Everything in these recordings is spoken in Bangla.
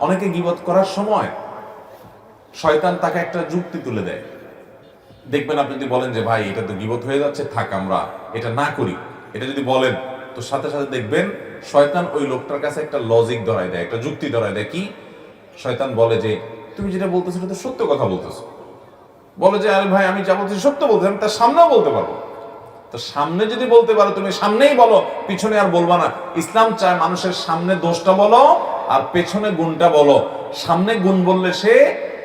অনেকে গিবত করার সময় শয়তান তাকে একটা যুক্তি তুলে দেয়। দেখবেন আপনি যদি বলেন যে, ভাই, এটা তো গিবত হয়ে যাচ্ছে, থাক আমরা এটা না করি। এটা যদি বলেন, তো সাথে সাথে দেখবেন শয়তান ওই লোকটার কাছে একটা লজিক ধরায় দেয়, একটা যুক্তি ধরায় দেয়। কি? শয়তান বলে যে, তুমি যেটা বলতেছো সেটা তো সত্য কথা বলতেছো। বলে যে, আরে ভাই, আমি যা বলছি সত্য বলতে আমি তার সামনেও বলতে পারব। তো সামনে যদি বলতে পারো, তুমি সামনেই বলো, পিছনে আর বলবা না। ইসলাম চায় মানুষের সামনে দোষটা বলো আর পেছনে গুণটা বলো। সামনে গুণ বললে সে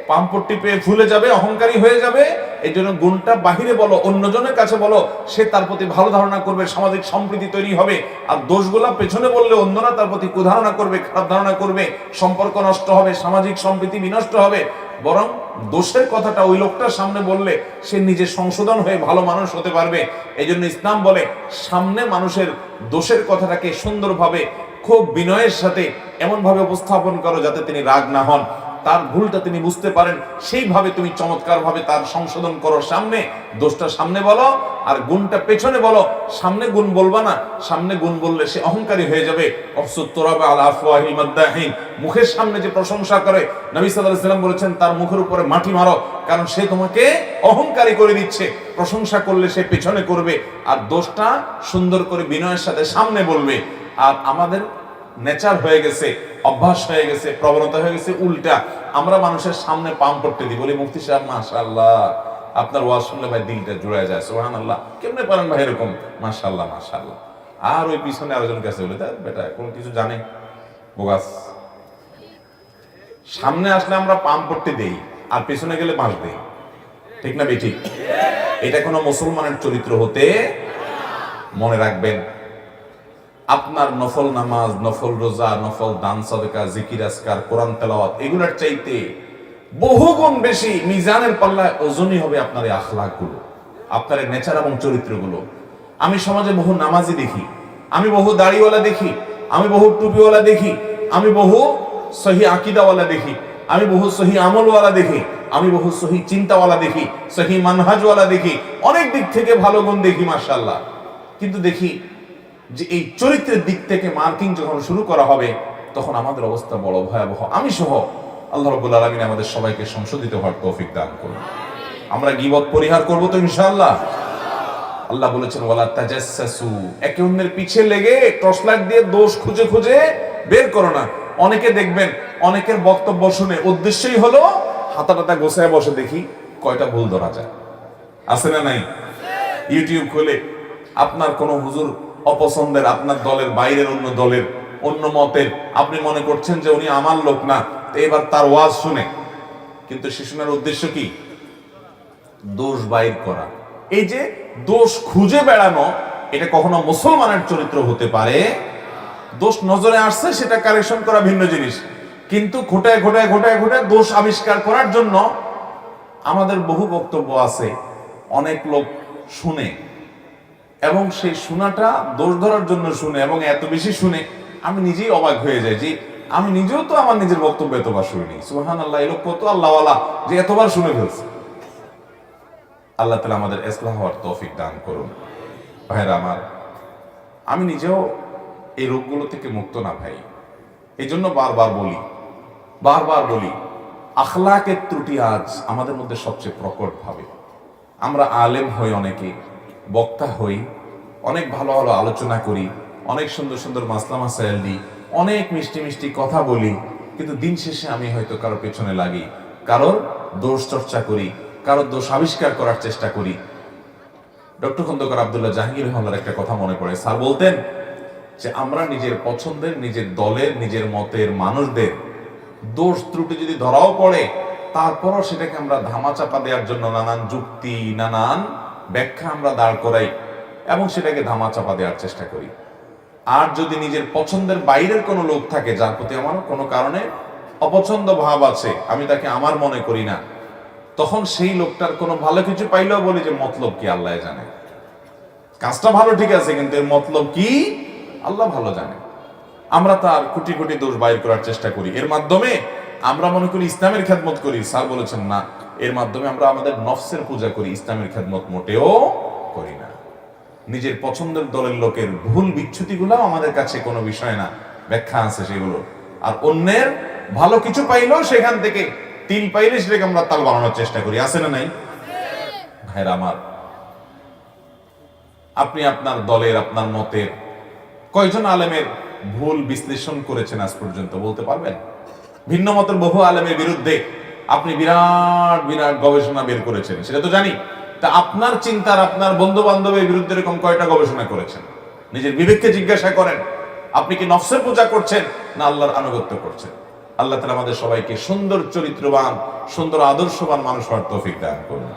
পাম্পট্টি পেয়ে ফুলে যাবে, অহংকারী হয়ে যাবে। এই জন্য গুণটা বাহিরে বলো, অন্যজনের কাছে বলো, সে তার প্রতি ভালো ধারণা করবে, সামাজিক সম্প্রীতি তৈরি হবে। আর দোষগুলা পেছনে বললে অন্যরা তার প্রতি কুধারণা করবে, খারাপ ধারণা করবে, সম্পর্ক নষ্ট হবে, সামাজিক সম্প্রীতি বিনষ্ট হবে। বরং দোষের কথাটা ওই লোকটার সামনে বললে সে নিজে সংশোধন হয়ে ভালো মানুষ হতে পারবে। এই জন্য ইসলাম বলে, সামনে মানুষের দোষের কথাটাকে সুন্দরভাবে খুব বিনয়ের সাথে এমনভাবে উপস্থাপন করো যাতে তিনি রাগ না হন। তার ভুলটা তিনি বুঝতে পারেন। সেইভাবে তুমি চমৎকার ভাবে তার সংশোধন করো। সামনে দোষটা সামনে বলো আর গুণটা পেছনে বলো। সামনে গুণ বলবা না। সামনে গুণ বললে সে অহংকারী হয়ে যাবে। মুখের সামনে যে প্রশংসা করে, নবী আলাইহি সাল্লাম বলেছেন, তার মুখের উপরে মাটি মারো, কারণ সে তোমাকে অহংকারী করে দিচ্ছে। প্রশংসা করলে সে পেছনে করবে। আর দোষটা সুন্দর করে বিনয়ের সাথে সামনে বলবে। আর আমাদের নেচার হয়ে গেছে, অভ্যাস হয়ে গেছে, প্রবণতা হয়ে গেছে, উল্টা। আমরা মানুষের সামনে পাম করতে দিই, বলি, মুফতি সাহেব, মাশাআল্লাহ, আপনার ওয়াজ শুনলে ভাই দিলটা জুড়ে যায়, সুবহানাল্লাহ। কেমনে পারেন ভাই এরকম? মাশাআল্লাহ মাশাআল্লাহ। আর ওই পিছনে আরেকজন কাছে বলে দেখ বেটা, কোনো কিছু জানে? বোগাস। সামনে আসলে আমরা পাম করতে দেই, আর পিছনে গেলে বাঁশ দেই। ঠিক না, বেঠিক? এটা কোনো মুসলমানের চরিত্র হতে মনে রাখবেন। আপনার নফল নামাজ, নফল রোজা, নফল দান সদকা, জিকির আসকার কোরআন তেলাওয়াত, এগুলোর চাইতে বহুগুণ বেশি মিজানের পাল্লায় ওজনই হবে আপনার এই আখলাকগুলো, আপনার এই নেচার এবং চরিত্রগুলো। আমি সমাজে বহু নামাজি দেখি, আমি বহু দাড়িওয়ালা দেখি, আমি বহু টুপিওয়ালা দেখি, আমি বহু সহি আকিদাওয়ালা দেখি, আমি বহু সহি আমলওয়ালা দেখি, আমি বহু সহি চিন্তাওয়ালা দেখি, সহি মানহাজওয়ালা দেখি, অনেক দিক থেকে ভালো গুণ দেখি মার্শাল্লাহ কিন্তু দেখি যে এই চরিত্রের দিক থেকে মার্কিং যখন শুরু করা হবে, তখন আমাদের অবস্থা বড় ভয়াবহ। আমি সহ আল্লাহ রব্বুল আলমিন আমাদের সবাইকে সংশোধিত হওয়ার তৌফিক দান করুন। আমরা গিবত পরিহার করব তো ইনশাআল্লাহ। আল্লাহ বলেছেন, ওয়ালা তাজাসসু একে অন্যের পিছে লেগে টর্চ লাইট দিয়ে দোষ খুঁজে খুঁজে বের করো না। অনেকে দেখবেন, অনেকের বক্তব্য শুনে উদ্দেশ্যই হলো হাতা টাতা গোছায় বসে দেখি কয়টা ভুল ধরা যায়। আছে না নাই? ইউটিউব খুলে আপনার কোন হুজুর অপছন্দের আপনার দলের বাইরের অন্য দলের, অন্য মতের। আপনি মনে করছেন যে উনি আমার লোক না এবার তার ওয়াজ শুনে। কিন্তু শিশুনের শোনার উদ্দেশ্য কি? দোষ বাইর করা। এই যে দোষ খুঁজে বেড়ানো, এটা কখনো মুসলমানের চরিত্র হতে পারে। দোষ নজরে আসছে, সেটা কারেকশন করা ভিন্ন জিনিস। কিন্তু ঘোটায় ঘোটায় ঘোটায় ঘোটায় দোষ আবিষ্কার করার জন্য আমাদের বহু বক্তব্য আছে। অনেক লোক শুনে। এবং সেই শোনাটা দোষ ধরার জন্য শুনে এবং এত বেশি শুনে আমি নিজেই অবাক হয়ে যাই যে আমি নিজেও তো আমার নিজের বক্তব্য এতবার শুনিনি। সুহান আল্লাহ এই লোক কত আল্লাহওয়ালা যে এতবার শুনে ফেলছে। আল্লাহ তালা আমাদের ইসলাম হওয়ার তৌফিক দান করুন। ভাইরা আমার, আমি নিজেও এই রোগগুলো থেকে মুক্ত না ভাই। এই জন্য বারবার বলি বারবার বলি, আখলাকের ত্রুটি আজ আমাদের মধ্যে সবচেয়ে প্রকট ভাবে। আমরা আলেম হই অনেকে বক্তা হই, অনেক ভালো ভালো আলোচনা করি, অনেক সুন্দর সুন্দর মাসলা মাসাইল দিই, অনেক মিষ্টি মিষ্টি কথা বলি, কিন্তু দিন শেষে আমি হয়তো কারোর পেছনে লাগি, কারোর দোষ চর্চা করি, কারোর দোষ আবিষ্কার করার চেষ্টা করি। ডক্টর খন্দকার আবদুল্লাহ জাহাঙ্গীর রহমানের একটা কথা মনে পড়ে। স্যার বলতেন যে, আমরা নিজের পছন্দের, নিজের দলের, নিজের মতের মানুষদের দোষ ত্রুটি যদি ধরাও পড়ে, তারপরও সেটাকে আমরা ধামাচাপা দেওয়ার জন্য নানান যুক্তি, নানান ব্যাখ্যা আমরা দাঁড় করাই এবং সেটাকে ধামাচাপা দেওয়ার চেষ্টা করি। আর যদি নিজের পছন্দের বাইরের কোনো লোক থাকে যার প্রতি আমার কোনো কারণে অপছন্দ ভাব আছে, আমি তাকে আমার মনে করি না, তখন সেই লোকটার কোনো ভালো কিছু পাইলেও বলি যে মতলব কি আল্লাহ জানে। কাজটা ভালো ঠিক আছে, কিন্তু এর মতলব কি আল্লাহ ভালো জানে। আমরা তার কোটি কোটি দোষ বাইর করার চেষ্টা করি। এর মাধ্যমে আমরা মনে করি ইসলামের খেদমত করি। স্যার বলেছেন, না এর মাধ্যমে আমরা আমাদের নফসের পূজা করি, ইসলামের খেদমত মোটেও করি না। নিজের পছন্দের দলের লোকের ভুল বিচ্ছুতিগুলো আমাদের কাছে কোনো বিষয় না। ব্যাখ্যা আছে সেগুলো। আর অন্যের ভালো কিছু পাইলেও সেখান থেকে তিল পাইলে সেটাকে আমরা তাল বানানোর চেষ্টা করি। আছে না নাই? ভাইরা আমার, আপনি আপনার দলের, আপনার মতের কয়জন আলেমের ভুল বিশ্লেষণ করেছেন আজ পর্যন্ত বলতে পারবেন? ভিন্ন মতের বহু আলেমের বিরুদ্ধে আপনি বিরাট বিরাট গবেষণা বের করেছেন, সেটা তো জানি। তা আপনার চিন্তার আপনার বন্ধু বান্ধবের বিরুদ্ধে এরকম কয়টা গবেষণা করেছেন? নিজের বিবেককে জিজ্ঞাসা করেন, আপনি কি নফসের পূজা করছেন না আল্লাহর আনুগত্য করছেন? আল্লাহ তালা আমাদের সবাইকে সুন্দর চরিত্রবান, সুন্দর আদর্শবান মানুষ হওয়ার তৌফিক দান করুন।